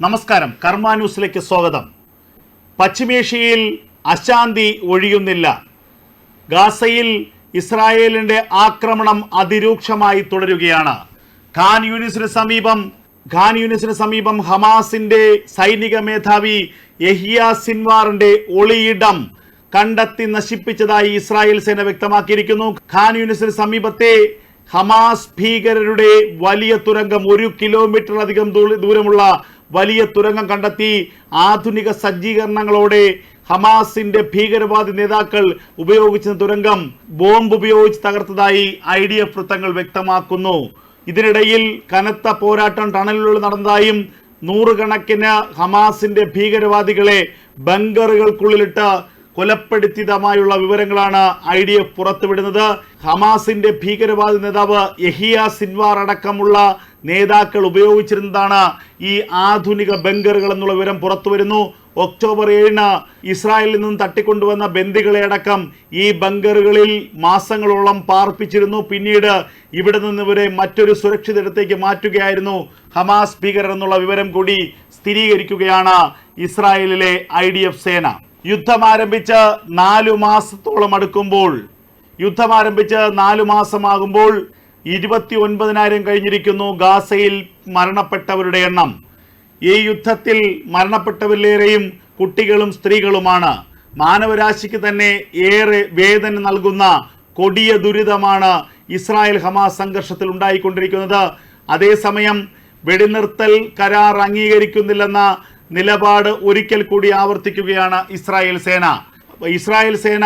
നമസ്കാരം. കർമ്മ ന്യൂസിലേക്ക് സ്വാഗതം. പശ്ചിമേഷ്യയിൽ അശാന്തി ഒഴിയുന്നില്ല. ഗാസയിൽ ഇസ്രായേലിന്റെ ആക്രമണം അതിരൂക്ഷമായി തുടരുകയാണ്. ഖാൻ യൂണിസിന് സമീപം ഖാൻ യൂണിസിന് സമീപം ഹമാസിന്റെ സൈനിക മേധാവി യഹിയ സിൻവാറിന്റെ ഒളിയിടം കണ്ടെത്തി നശിപ്പിച്ചതായി ഇസ്രായേൽ സേന വ്യക്തമാക്കിയിരിക്കുന്നു. ഖാൻ യൂണിസിന് സമീപത്തെ ഹമാസ് ഭീകരരുടെ വലിയ തുരങ്കം ഒരു കിലോമീറ്റർ അധികം ദൂരമുള്ള വലിയ തുരങ്കം കണ്ടെത്തി ആധുനിക സജ്ജീകരണങ്ങളോടെ ഹമാസിന്റെ ഭീകരവാദി നേതാക്കൾ ഉപയോഗിച്ച തുരങ്കം ബോംബ് ഉപയോഗിച്ച് തകർത്തതായി ഐ ഡി എഫ് വൃത്തങ്ങൾ വ്യക്തമാക്കുന്നു. ഇതിനിടയിൽ കനത്ത പോരാട്ടം ടണലിലൂടെ നടന്നതായും നൂറുകണക്കിന് ഹമാസിന്റെ ഭീകരവാദികളെ ബങ്കറുകൾക്കുള്ളിലിട്ട് കൊലപ്പെടുത്തിയതുമായുള്ള വിവരങ്ങളാണ് ഐ ഡി എഫ് പുറത്തുവിടുന്നത്. ഹമാസിന്റെ ഭീകരവാദി നേതാവ് യഹിയ സിൻവാർ അടക്കമുള്ള നേതാക്കൾ ഉപയോഗിച്ചിരുന്നതാണ് ഈ ആധുനിക ബങ്കറുകൾ എന്നുള്ള വിവരം പുറത്തു വരുന്നു ഒക്ടോബർ ഏഴിന് ഇസ്രായേലിൽ നിന്നും തട്ടിക്കൊണ്ടുവന്ന ബന്ദികളെ അടക്കം ഈ ബങ്കറുകളിൽ മാസങ്ങളോളം പാർപ്പിച്ചിരുന്നു. പിന്നീട് ഇവിടെ നിന്ന് ഇവരെ മറ്റൊരു സുരക്ഷിതയിടത്തേക്ക് മാറ്റുകയായിരുന്നു ഹമാസ് ഭീകരർ എന്നുള്ള വിവരം കൂടി സ്ഥിരീകരിക്കുകയാണ് ഇസ്രായേലിലെ ഐ സേന. യുദ്ധം ആരംഭിച്ച് നാലു മാസത്തോളം അടുക്കുമ്പോൾ യുദ്ധം ആരംഭിച്ച് നാലു മാസമാകുമ്പോൾ ഇരുപത്തി ഒൻപതിനായിരം കഴിഞ്ഞിരിക്കുന്നു ഗാസയിൽ മരണപ്പെട്ടവരുടെ എണ്ണം. ഈ യുദ്ധത്തിൽ മരണപ്പെട്ടവരിലേറെയും കുട്ടികളും സ്ത്രീകളുമാണ്. മാനവരാശിക്ക് തന്നെ ഏറെ വേദന നൽകുന്ന കൊടിയ ദുരിതമാണ് ഇസ്രായേൽ ഹമാസ് സംഘർഷത്തിൽ ഉണ്ടായിക്കൊണ്ടിരിക്കുന്നത്. അതേസമയം വെടിനിർത്തൽ കരാർ അംഗീകരിക്കുന്നില്ലെന്ന നിലപാട് ഒരിക്കൽ കൂടി ആവർത്തിക്കുകയാണ് ഇസ്രായേൽ സേന. ഇസ്രായേൽ സേന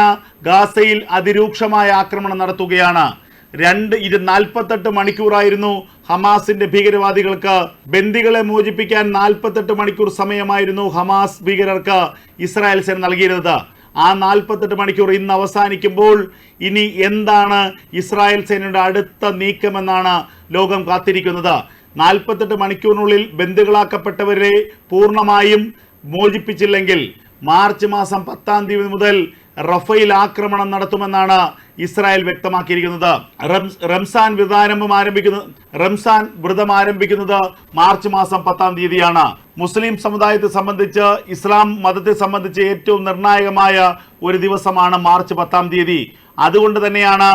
ഗാസയിൽ അതിരൂക്ഷമായ ആക്രമണം നടത്തുകയാണ്. രണ്ട് ഇരു നാൽപ്പത്തെട്ട് മണിക്കൂറായിരുന്നു ഹമാസിന്റെ ഭീകരവാദികൾക്ക് ബന്ദികളെ മോചിപ്പിക്കാൻ നാൽപ്പത്തെട്ട് മണിക്കൂർ സമയമായിരുന്നു ഹമാസ് ഭീകരർക്ക് ഇസ്രായേൽ സേന നൽകിയിരുന്നത്. ആ നാൽപ്പത്തെട്ട് മണിക്കൂർ ഇന്ന് അവസാനിക്കുമ്പോൾ ഇനി എന്താണ് ഇസ്രായേൽ സേനയുടെ അടുത്ത നീക്കമെന്നാണ് ലോകം കാത്തിരിക്കുന്നത്. നാൽപ്പത്തെട്ട് മണിക്കൂറിനുള്ളിൽ ബന്ദികളാക്കപ്പെട്ടവരെ പൂർണമായും മോചിപ്പിച്ചില്ലെങ്കിൽ മാർച്ച് മാസം പത്താം തീയതി മുതൽ റഫേൽ ആക്രമണം നടത്തുമെന്നാണ് ഇസ്രായേൽ വ്യക്തമാക്കിയിരിക്കുന്നത്. റംസാൻ വ്രതാരംഭം ആരംഭിക്കുന്നത് റംസാൻ വ്രതം ആരംഭിക്കുന്നത് മാർച്ച് മാസം പത്താം തീയതിയാണ്. മുസ്ലിം സമുദായത്തെ സംബന്ധിച്ച് ഇസ്ലാം മതത്തെ സംബന്ധിച്ച് ഏറ്റവും നിർണായകമായ ഒരു ദിവസമാണ് മാർച്ച് പത്താം തീയതി. അതുകൊണ്ട് തന്നെയാണ്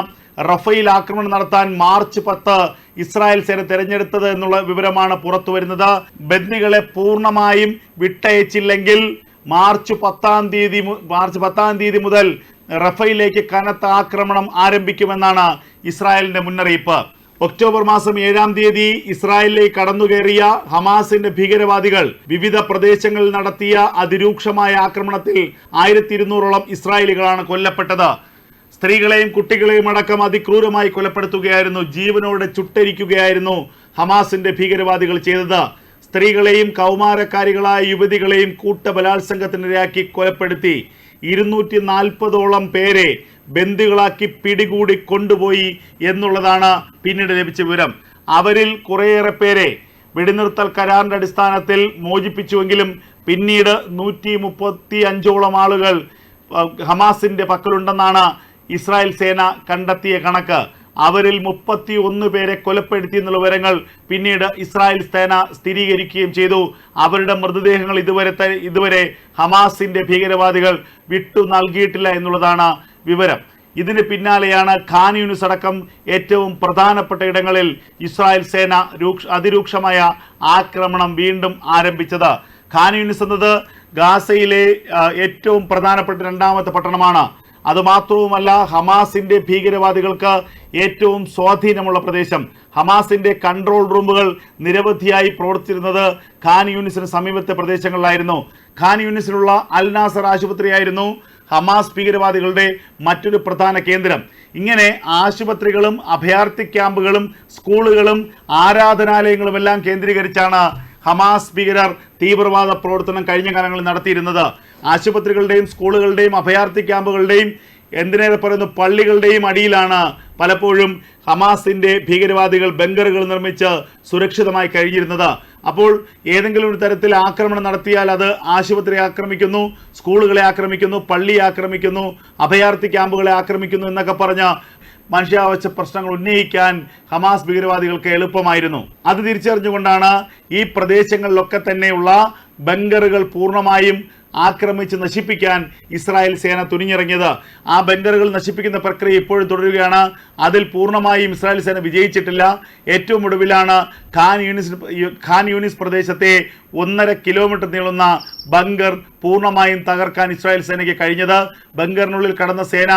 റഫേൽ ആക്രമണം നടത്താൻ മാർച്ച് പത്ത് ഇസ്രായേൽ സേന തെരഞ്ഞെടുത്തത് എന്നുള്ള വിവരമാണ് പുറത്തു വരുന്നത് ബന്ദികളെ പൂർണമായും വിട്ടയച്ചില്ലെങ്കിൽ മാർച്ച് പത്താം തീയതി മാർച്ച് പത്താം തീയതി മുതൽ റഫേലിലേക്ക് കനത്ത ആക്രമണം ആരംഭിക്കുമെന്നാണ് ഇസ്രായേലിന്റെ മുന്നറിയിപ്പ്. ഒക്ടോബർ മാസം ഏഴാം തീയതി ഇസ്രായേലിലേക്ക് കടന്നുകയറിയ ഹമാസിന്റെ ഭീകരവാദികൾ വിവിധ പ്രദേശങ്ങളിൽ നടത്തിയ അതിരൂക്ഷമായ ആക്രമണത്തിൽ ആയിരത്തി ഇരുന്നൂറോളം ഇസ്രായേലികളാണ് കൊല്ലപ്പെട്ടത്. സ്ത്രീകളെയും കുട്ടികളെയും അടക്കം അതിക്രൂരമായി കൊലപ്പെടുത്തുകയായിരുന്നു. ജീവനോടെ ചുട്ടരിക്കുകയായിരുന്നു ഹമാസിന്റെ ഭീകരവാദികൾ ചെയ്തത്. സ്ത്രീകളെയും കൗമാരക്കാരികളായ യുവതികളെയും കൂട്ടബലാത്സംഗത്തിനിരയാക്കി കൊലപ്പെടുത്തി. ഇരുന്നൂറ്റി നാൽപ്പതോളം പേരെ ബന്ദികളാക്കി പിടികൂടി കൊണ്ടുപോയി എന്നുള്ളതാണ് പിന്നീട് ലഭിച്ച വിവരം. അവരിൽ കുറേയേറെ പേരെ വെടിനിർത്തൽ കരാറിന്റെ അടിസ്ഥാനത്തിൽ മോചിപ്പിച്ചുവെങ്കിലും പിന്നീട് നൂറ്റി മുപ്പത്തി അഞ്ചോളം ആളുകൾ ഹമാസിന്റെ പക്കലുണ്ടെന്നാണ് ഇസ്രായേൽ സേന കണ്ടെത്തിയ കണക്ക്. അവരിൽ മുപ്പത്തി ഒന്ന് പേരെ കൊലപ്പെടുത്തി എന്നുള്ള വിവരങ്ങൾ പിന്നീട് ഇസ്രായേൽ സേന സ്ഥിരീകരിക്കുകയും ചെയ്തു. അവരുടെ മൃതദേഹങ്ങൾ ഇതുവരെ ഇതുവരെ ഹമാസിന്റെ ഭീകരവാദികൾ വിട്ടു നൽകിയിട്ടില്ല എന്നുള്ളതാണ് വിവരം. ഇതിന് പിന്നാലെയാണ് ഖാൻ യൂണിസ് അടക്കം ഏറ്റവും പ്രധാനപ്പെട്ട ഇടങ്ങളിൽ ഇസ്രായേൽ സേന രൂക്ഷ അതിരൂക്ഷമായ ആക്രമണം വീണ്ടും ആരംഭിച്ചത്. ഖാൻ യൂണിസ് എന്നത് ഗാസയിലെ ഏറ്റവും പ്രധാനപ്പെട്ട രണ്ടാമത്തെ പട്ടണമാണ്. അതുമാത്രവുമല്ല ഹമാസിന്റെ ഭീകരവാദികൾക്ക് ഏറ്റവും സ്വാധീനമുള്ള പ്രദേശം. ഹമാസിന്റെ കൺട്രോൾ റൂമുകൾ നിരവധിയായി പ്രവർത്തിച്ചിരുന്നത് ഖാൻ യൂണിസിന് സമീപത്തെ പ്രദേശങ്ങളിലായിരുന്നു. ഖാൻ യൂണിസിലുള്ള അൽ നാസർ ആശുപത്രിയായിരുന്നു ഹമാസ് ഭീകരവാദികളുടെ മറ്റൊരു പ്രധാന കേന്ദ്രം. ഇങ്ങനെ ആശുപത്രികളും അഭയാർത്ഥി ക്യാമ്പുകളും സ്കൂളുകളും ആരാധനാലയങ്ങളുമെല്ലാം കേന്ദ്രീകരിച്ചാണ് ഹമാസ് ഭീകരർ തീവ്രവാദ പ്രവർത്തനം കഴിഞ്ഞ കാലങ്ങളിൽ നടത്തിയിരുന്നത്. ആശുപത്രികളുടെയും സ്കൂളുകളുടെയും അഭയാർത്ഥി ക്യാമ്പുകളുടെയും എന്തിനേറെ പറയുന്നു പള്ളികളുടെയും അടിയിലാണ് പലപ്പോഴും ഹമാസിന്റെ ഭീകരവാദികൾ ബങ്കറുകൾ നിർമ്മിച്ച് സുരക്ഷിതമായി കഴിഞ്ഞിരുന്നത്. അപ്പോൾ ഏതെങ്കിലും ഒരു തരത്തിൽ ആക്രമണം നടത്തിയാൽ അത് ആശുപത്രി ആക്രമിക്കുന്നു സ്കൂളുകളെ ആക്രമിക്കുന്നു പള്ളി ആക്രമിക്കുന്നു അഭയാർത്ഥി ക്യാമ്പുകളെ ആക്രമിക്കുന്നു എന്നൊക്കെ പറഞ്ഞ് മനുഷ്യാവശ്യ പ്രശ്നങ്ങൾ ഉന്നയിക്കാൻ ഹമാസ് ഭീകരവാദികൾക്ക് എളുപ്പമായിരുന്നു. അത് തിരിച്ചറിഞ്ഞുകൊണ്ടാണ് ഈ പ്രദേശങ്ങളിലൊക്കെ തന്നെയുള്ള ബങ്കറുകൾ പൂർണമായും ആക്രമിച്ച് നശിപ്പിക്കാൻ ഇസ്രായേൽ സേന തുനിഞ്ഞിറങ്ങിയത്. ആ ബങ്കറുകൾ നശിപ്പിക്കുന്ന പ്രക്രിയ ഇപ്പോഴും തുടരുകയാണ്. അതിൽ പൂർണമായും ഇസ്രായേൽ സേന വിജയിച്ചിട്ടില്ല. ഏറ്റവും ഒടുവിലാണ് ഖാൻ യൂണിസ് ഖാൻ യൂണിസ് പ്രദേശത്തെ ഒന്നര കിലോമീറ്റർ നീളുന്ന ബങ്കർ പൂർണമായും തകർക്കാൻ ഇസ്രായേൽ സേനയ്ക്ക് കഴിഞ്ഞത്. ബങ്കറിനുള്ളിൽ കടന്ന സേന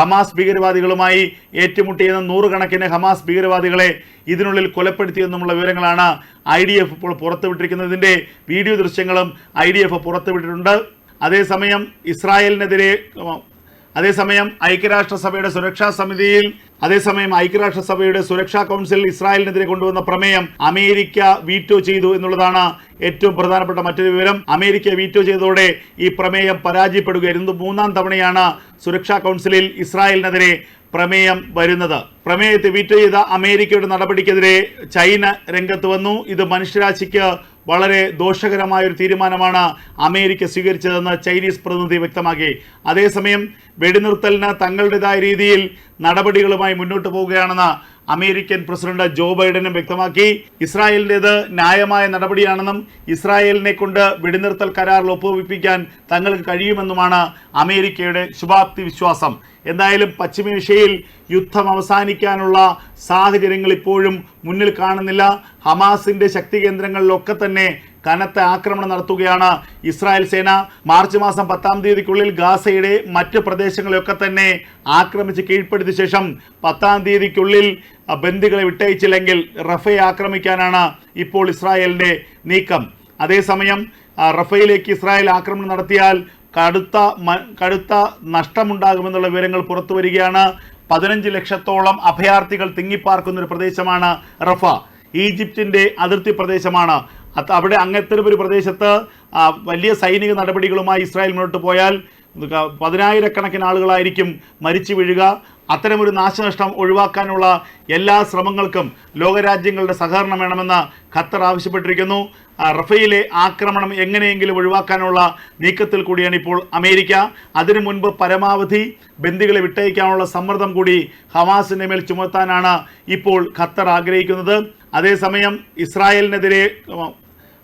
ഹമാസ് ഭീകരവാദികളുമായി ഏറ്റുമുട്ടിയെന്ന നൂറുകണക്കിന് ഹമാസ് ഭീകരവാദികളെ ഇതിനുള്ളിൽ കൊലപ്പെടുത്തിയെന്നുമുള്ള വിവരങ്ങളാണ് ഐ ഡി എഫ് ഇപ്പോൾ പുറത്തുവിട്ടിരിക്കുന്നതിന്റെ വീഡിയോ ദൃശ്യങ്ങളും ഐ ഡി എഫ് പുറത്തുവിട്ടിട്ടുണ്ട്. അതേസമയം ഇസ്രായേലിനെതിരെ അതേസമയം ഐക്യരാഷ്ട്രസഭയുടെ സുരക്ഷാ സമിതിയിൽ അതേസമയം ഐക്യരാഷ്ട്രസഭയുടെ സുരക്ഷാ കൗൺസിൽ ഇസ്രായേലിനെതിരെ കൊണ്ടുവന്ന പ്രമേയം അമേരിക്ക വീറ്റോ ചെയ്തു എന്നുള്ളതാണ് ഏറ്റവും പ്രധാനപ്പെട്ട മറ്റൊരു വിവരം. അമേരിക്ക വീറ്റോ ചെയ്തതോടെ ഈ പ്രമേയം പരാജയപ്പെടുകയായിരുന്നു. മൂന്നാം തവണയാണ് സുരക്ഷാ കൗൺസിലിൽ ഇസ്രായേലിനെതിരെ പ്രമേയം വരുന്നത്. പ്രമേയത്തെ വീറ്റോ ചെയ്ത അമേരിക്കയുടെ നടപടിക്കെതിരെ ചൈന രംഗത്ത് വന്നു. ഇത് മനുഷ്യരാശിക്ക് വളരെ ദോഷകരമായ ഒരു തീരുമാനമാണ് അമേരിക്ക സ്വീകരിച്ചതെന്ന് ചൈനീസ് പ്രതിനിധി വ്യക്തമാക്കി. അതേസമയം വെടിനിർത്തലിന് തങ്ങളുടേതായ രീതിയിൽ നടപടികളുമായി മുന്നോട്ട് പോവുകയാണെന്ന് അമേരിക്കൻ പ്രസിഡന്റ് ജോ ബൈഡനും വ്യക്തമാക്കി. ഇസ്രായേലിന്റെത് ന്യായമായ നടപടിയാണെന്നും ഇസ്രായേലിനെ കൊണ്ട് വെടിനിർത്തൽ കരാറിൽ ഒപ്പുവെപ്പിക്കാൻ തങ്ങൾക്ക് കഴിയുമെന്നുമാണ് അമേരിക്കയുടെ ശുഭാപ്തി വിശ്വാസം. എന്തായാലും പശ്ചിമേഷ്യയിൽ യുദ്ധം അവസാനിക്കാനുള്ള സാഹചര്യങ്ങൾ ഇപ്പോഴും മുന്നിൽ കാണുന്നില്ല. ഹമാസിന്റെ ശക്തി കേന്ദ്രങ്ങളിലൊക്കെ തന്നെ കനത്ത ആക്രമണം നടത്തുകയാണ് ഇസ്രായേൽ സേന. മാർച്ച് മാസം പത്താം തീയതിക്കുള്ളിൽ ഗാസയുടെ മറ്റ് പ്രദേശങ്ങളെയൊക്കെ തന്നെ ആക്രമിച്ച് കീഴ്പ്പെടുത്തിയ ശേഷം പത്താം തീയതിക്കുള്ളിൽ ബന്ദികളെ വിട്ടയച്ചില്ലെങ്കിൽ റഫയെ ആക്രമിക്കാനാണ് ഇപ്പോൾ ഇസ്രായേലിന്റെ നീക്കം. അതേസമയം റഫയിലേക്ക് ഇസ്രായേൽ ആക്രമണം നടത്തിയാൽ കടുത്ത കടുത്ത നഷ്ടമുണ്ടാകുമെന്നുള്ള വിവരങ്ങൾ പുറത്തു വരികയാണ്. പതിനഞ്ച് ലക്ഷത്തോളം അഭയാർത്ഥികൾ തിങ്ങിപ്പാർക്കുന്ന ഒരു പ്രദേശമാണ് റഫ. ഈജിപ്തിന്റെ അതിർത്തി പ്രദേശമാണ് അവിടെ അങ്ങനത്തെ ഒരു പ്രദേശത്ത് വലിയ സൈനിക നടപടികളുമായി ഇസ്രായേൽ മുന്നോട്ട് പോയാൽ പതിനായിരക്കണക്കിന് ആളുകളായിരിക്കും മരിച്ചു വീഴുക. അത്തരമൊരു നാശനഷ്ടം ഒഴിവാക്കാനുള്ള എല്ലാ ശ്രമങ്ങൾക്കും ലോകരാജ്യങ്ങളുടെ സഹകരണം വേണമെന്ന് ഖത്തർ ആവശ്യപ്പെട്ടിരിക്കുന്നു. റഫയിലെ ആക്രമണം എങ്ങനെയെങ്കിലും ഒഴിവാക്കാനുള്ള നീക്കത്തിൽ കൂടിയാണ് ഇപ്പോൾ അമേരിക്ക. അതിനു മുൻപ് പരമാവധി ബന്ദികളെ വിട്ടയക്കാനുള്ള സമ്മർദ്ദം കൂടി ഹമാസിന്റെ മേൽ ചുമത്താനാണ് ഇപ്പോൾ ഖത്തർ ആഗ്രഹിക്കുന്നത്. അതേസമയം ഇസ്രായേലിനെതിരെ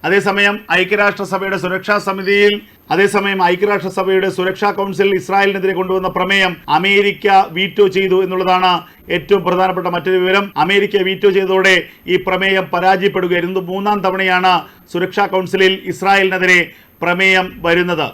അതേസമയം ഐക്യരാഷ്ട്രസഭയുടെ സുരക്ഷാ സമിതിയിൽ അതേസമയം ഐക്യരാഷ്ട്രസഭയുടെ സുരക്ഷാ കൗൺസിൽ ഇസ്രായേലിനെതിരെ കൊണ്ടുവന്ന പ്രമേയം അമേരിക്ക വീറ്റോ ചെയ്തു എന്നുള്ളതാണ് ഏറ്റവും പ്രധാനപ്പെട്ട മറ്റൊരു വിവരം. അമേരിക്ക വീറ്റോ ചെയ്തതോടെ ഈ പ്രമേയം പരാജയപ്പെടുകയായിരുന്നു. മൂന്നാം തവണയാണ് സുരക്ഷാ കൗൺസിലിൽ ഇസ്രായേലിനെതിരെ പ്രമേയം വരുന്നത്.